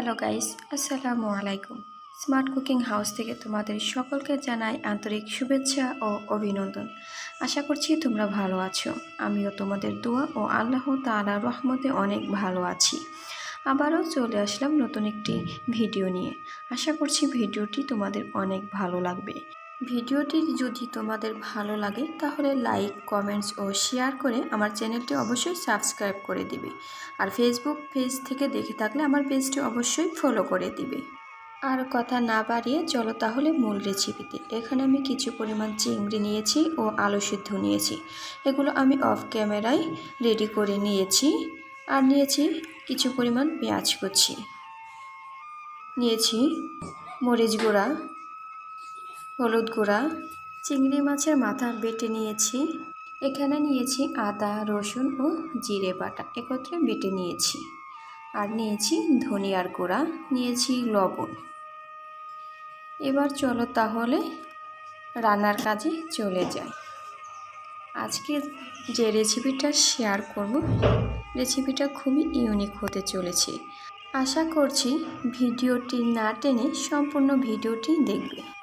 Hello guys, আসসালামু আলাইকুম। Smart cooking house থেকে তোমাদের সকলকে জানাই আন্তরিক শুভেচ্ছা ও অভিনন্দন। আশা করছি তোমরা ভালো আছো। আমিও তোমাদের দোয়া ও আল্লাহ তালা রহমতে অনেক ভালো আছি। আবারও চলে আসলাম নতুন একটি ভিডিও নিয়ে। আশা করছি ভিডিওটি তোমাদের অনেক ভালো লাগবে। ভিডিওটি যদি তোমাদের ভালো লাগে, তাহলে লাইক, কমেন্টস ও শেয়ার করে আমার চ্যানেলটি অবশ্যই সাবস্ক্রাইব করে দিবে। আর ফেসবুক পেজ থেকে দেখে থাকলে আমার পেজটি অবশ্যই ফলো করে দিবে। আর কথা না বাড়িয়ে চলো তাহলে মূল রেসিপিতে এখানে আমি কিছু পরিমাণ চিংড়ি নিয়েছি ও আলু সিদ্ধ নিয়েছি। এগুলো আমি অফ ক্যামেরায় রেডি করে নিয়েছি। আর নিয়েছি কিছু পরিমাণ পেঁয়াজ কুচি। নিয়েছি মরিচ গুঁড়া। হলুদ গুঁড়া, চিংড়ি মাছের মাথা বেটে নিয়েছি। এখানে নিয়েছি আদা, রসুন ও জিরে বাটা। একত্রে বেটে নিয়েছি। আর নিয়েছি ধনিয়ার গুঁড়া, নিয়েছি লবণ। এবার চলো তাহলে রান্নার কাজে চলে যাই। আজকে যে রেসিপিটা শেয়ার করব, রেসিপিটা খুবই ইউনিক হতে চলেছে। আশা করছি ভিডিওটি না টেনে সম্পূর্ণ ভিডিওটি দেখবে।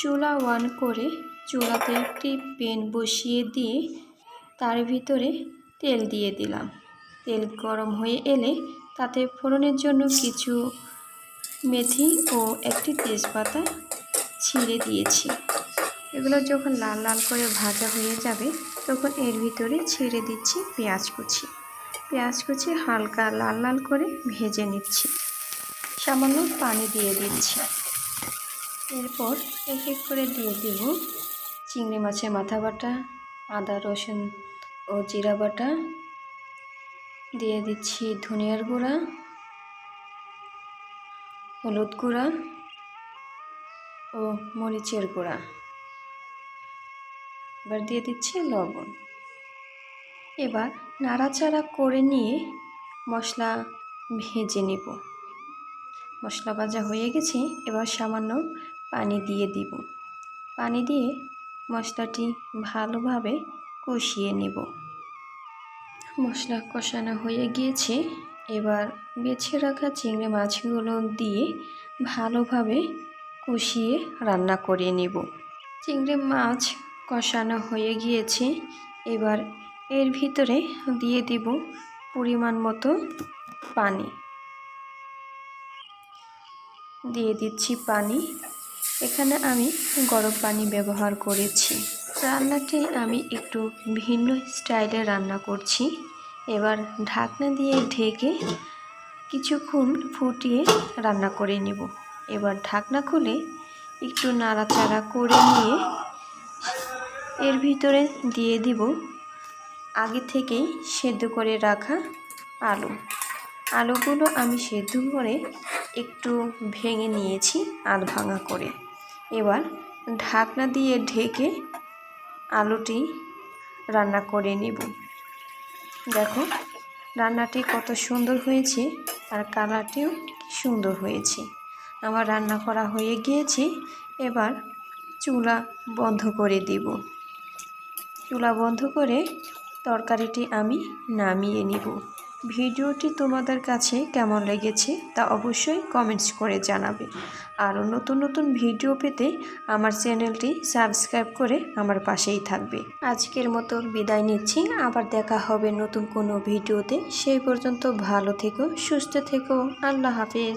চুলা অন করে চুলাতে একটি পেন বসিয়ে দিয়ে তার ভিতরে তেল দিয়ে দিলাম। তেল গরম হয়ে এলে তাতে ফোড়নের জন্য কিছু মেথি ও একটি তেজপাতা ছিঁড়ে দিয়েছি। এগুলো যখন লাল লাল করে ভাজা হয়ে যাবে, তখন এর ভিতরে ছেড়ে দিচ্ছি পেঁয়াজ কুচি। পেঁয়াজ কুচি হালকা লাল লাল করে ভেজে নিচ্ছি। সামান্য পানি দিয়ে দিচ্ছি। এরপর এক এক করে দিয়ে দিব চিংড়ি মাছের মাথা বাটা, আদা, রসুন ও জিরা বাটা। দিয়ে দিচ্ছি ধনিয়ার গুঁড়া, হলুদ গুঁড়া ও মরিচের গুঁড়া। এবার দিয়ে দিচ্ছি লবণ। এবার নাড়াচাড়া করে নিয়ে মশলা ভেজে নেব। মশলা ভাজা হয়ে গেছে, এবার সামান্য পানি দিয়ে দিব। পানি দিয়ে মশলাটি ভালোভাবে কষিয়ে নেব। মশলা কষানো হয়ে গিয়েছে। এবার বেছে রাখা চিংড়ি মাছগুলো দিয়ে ভালোভাবে কষিয়ে রান্না করে নেব। চিংড়ি মাছ কষানো হয়ে গিয়েছে। এবার এর ভিতরে দিয়ে দিব পরিমাণ মতো পানি। দিয়ে দিচ্ছি পানি। এখানে আমি গরম পানি ব্যবহার করেছি। রান্নাটি আমি একটু ভিন্ন স্টাইলে রান্না করছি। এবার ঢাকনা দিয়ে ঢেকে কিছুক্ষণ ফুটিয়ে রান্না করে নেব। এবার ঢাকনা খুলে একটু নাড়াচাড়া করে নিয়ে এর ভিতরে দিয়ে দিব আগে থেকেই সেদ্ধ করে রাখা আলু। আলুগুলো আমি সেদ্ধ করে একটু ভেঙে নিয়েছি আধ ভাঙা করে। এবার ঢাকনা দিয়ে ঢেকে আলুটি রান্না করে নেব। দেখো, রান্নাটি কত সুন্দর হয়েছে আর কালারটিও সুন্দর হয়েছে। আমার রান্না করা হয়ে গিয়েছে, এবার চুলা বন্ধ করে দেব। চুলা বন্ধ করে তরকারিটি আমি নামিয়ে নিব। ভিডিওটি তোমাদের কাছে কেমন লেগেছে তা অবশ্যই কমেন্টস করে জানাবে। আরও নতুন নতুন ভিডিও পেতে আমার চ্যানেলটি সাবস্ক্রাইব করে আমার পাশেই থাকবে। আজকের মতো বিদায় নিচ্ছি। আবার দেখা হবে নতুন কোনো ভিডিওতে। সেই পর্যন্ত ভালো থেকো, সুস্থ থেকো। আল্লাহ হাফেজ।